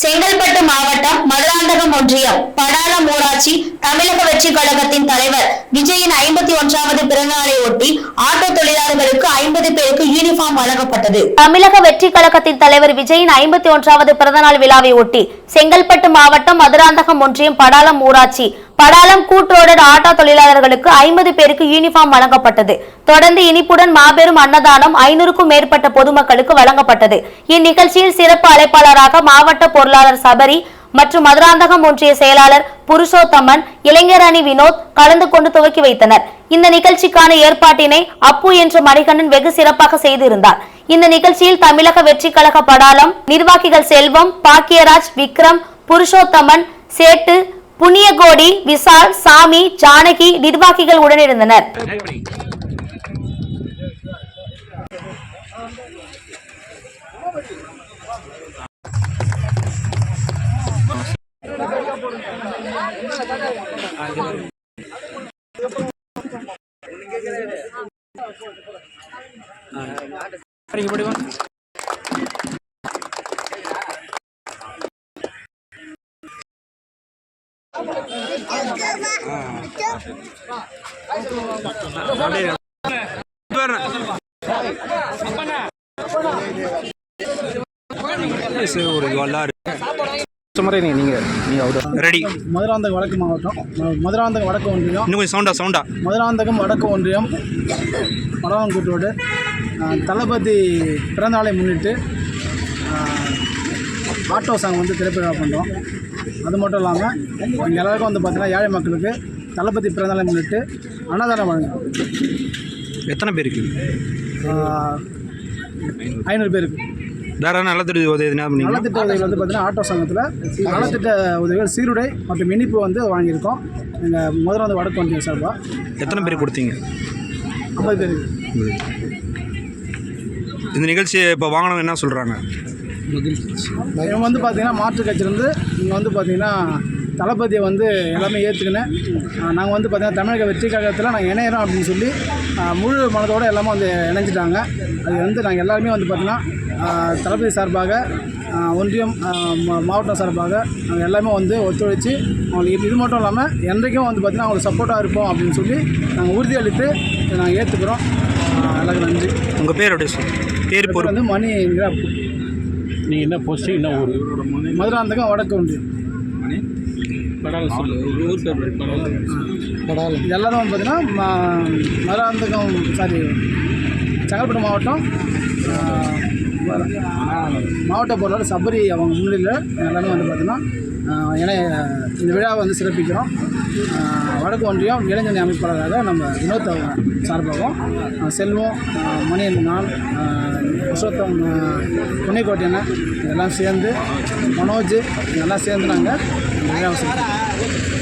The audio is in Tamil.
செங்கல்பட்டு மாவட்டம் மதுராந்தகம் ஒன்றியம் படாளம் ஊராட்சி தமிழக வெற்றி கழகத்தின் தலைவர் விஜயின் ஐம்பத்தி ஒன்றாவது பிறந்தநாளை ஒட்டி ஆட்டோ தொழிலாளர்களுக்கு ஐம்பது பேருக்கு யூனிஃபார்ம் வழங்கப்பட்டது. தமிழக வெற்றி கழகத்தின் தலைவர் விஜயின் ஐம்பத்தி ஒன்றாவது பிறந்தநாள் விழாவை ஒட்டி செங்கல்பட்டு மாவட்டம் மதுராந்தகம் ஒன்றியம் படாளம் ஊராட்சி படாலம் கூட்ரோடர் ஆட்டோ தொழிலாளர்களுக்கு ஐம்பது பேருக்கு யூனிஃபார்ம் வழங்கப்பட்டது. தொடர்ந்து இனிப்புடன் மாபெரும் அன்னதானம் ஐநூறுக்கும் மேற்பட்ட பொதுமக்களுக்கு வழங்கப்பட்டது. இந்நிகழ்ச்சியில் சிறப்பு அழைப்பாளராக மாவட்ட பொருளாளர் சபரி மற்றும் மதுராந்தகம் ஒன்றிய செயலாளர் புருஷோத்தமன் இளைஞர் அணி வினோத் கலந்து கொண்டு துவக்கி வைத்தனர். இந்த நிகழ்ச்சிக்கான ஏற்பாட்டினை அப்பு என்ற மணிகண்டன் வெகு சிறப்பாக செய்திருந்தார். இந்த நிகழ்ச்சியில் தமிழக வெற்றி கழக படாலம் நிர்வாகிகள் செல்வம் பாக்கியராஜ் விக்ரம் புருஷோத்தமன் சேட்டு புண்ணியகோடி விசால் சாமி ஜானகி நிர்வாகிகள் உடனிருந்தனர். ஒரு வல்லாறு ரெடி மதுராந்தகம் வடக்கு மாவட்டம் மதுராந்தகம் வடக்கு ஒன்றியம் இன்னும் சவுண்டா சவுண்டா. மதுராந்தகம் வடக்கு ஒன்றியம் படவங்கூட்டோடு தளபதி பிறந்தநாளை முன்னிட்டு ஆட்டோ சாங் வந்து திரைப்படம் பண்ணுறோம். அது மட்டும் இல்லாமல் எங்கள் எல்லாருக்கும் வந்து பார்த்தீங்கன்னா ஏழை மக்களுக்கு தளபதி பிறந்தநாளை முன்னிட்டு அன்னதானம் வழங்குறோம். எத்தனை பேருக்கு? ஐநூறு பேருக்கு. வேற என்ன நலத்திட்டு உதவி எதுனா பண்ணீங்களா? நலத்திட்ட உதவிகள் வந்து பார்த்தீங்கன்னா ஆட்டோ சங்கத்தில் நலத்திட்ட உதவிகள் சீருடை மற்றும் இனிப்பு வந்து வாங்கியிருக்கோம். எங்கள் மதுராந்தகம் வடக்கு ஒன்றியம் சார்பாக எத்தனை பேர் கொடுத்தீங்க? ஐம்பது பேருக்கு. இந்த நிகழ்ச்சியை இப்போ வாங்கினவங்க என்ன சொல்கிறாங்க இவங்க வந்து பார்த்தீங்கன்னா மாற்று கட்சியிலேருந்து இங்கே வந்து பார்த்தீங்கன்னா தளபதியை வந்து எல்லாமே ஏற்றுக்கினேன் நாங்கள் வந்து பார்த்தீங்கன்னா தமிழக வெற்றி கழகத்தில் நாங்கள் இணையிறோம் அப்படின்னு சொல்லி முழு மனதோடு எல்லாமே வந்து இணைஞ்சிட்டாங்க. அது வந்து நாங்கள் எல்லாருமே வந்து பார்த்தீங்கன்னா தளபதி சார்பாக ஒன்றியம் மாவட்டம் சார்பாக நாங்கள் எல்லாமே வந்து ஒத்துழைச்சி அவங்களுக்கு இது மட்டும் இல்லாமல் என்றைக்கும் வந்து பார்த்தீங்கன்னா அவங்களுக்கு சப்போர்ட்டாக இருப்போம் அப்படின்னு சொல்லி நாங்கள் உறுதியளித்து நாங்கள் ஏற்றுக்கிறோம் எல்லாருக்கும் நன்றி. உங்கள் பேர் அப்படியே சொல்லு பேர் வந்து மணி. நீங்கள் என்ன போஸ்ட்டு என்ன ஊர்? மதுராந்தகம் வடக்கு ஒன்றியம் படாலம் ஊர் பேர் படாலம் எல்லாரும் வந்து பார்த்தீங்கன்னா மதுராந்தகம் சாரி செங்கல்பட்டு மாவட்டம் மாவட்ட பொருளாளர் சபரி அவங்க முன்னிலையில் எல்லாமே வந்து பார்த்தீங்கன்னா ஆஹ், இந்த விழாவை வந்து சிறப்பிக்கிறோம். வடக்கு ஒன்றியம் இளைஞர் அமைப்பாளராக நம்ம வினோத் சார்பாகவும் செல்வம் மணியன் நான் ஆஹ், புருஷோத்தம் இதெல்லாம் சேர்ந்து மனோஜ் இதெல்லாம் சேர்ந்து நாங்கள் விழாவை சிறப்பிக்கிறோம்.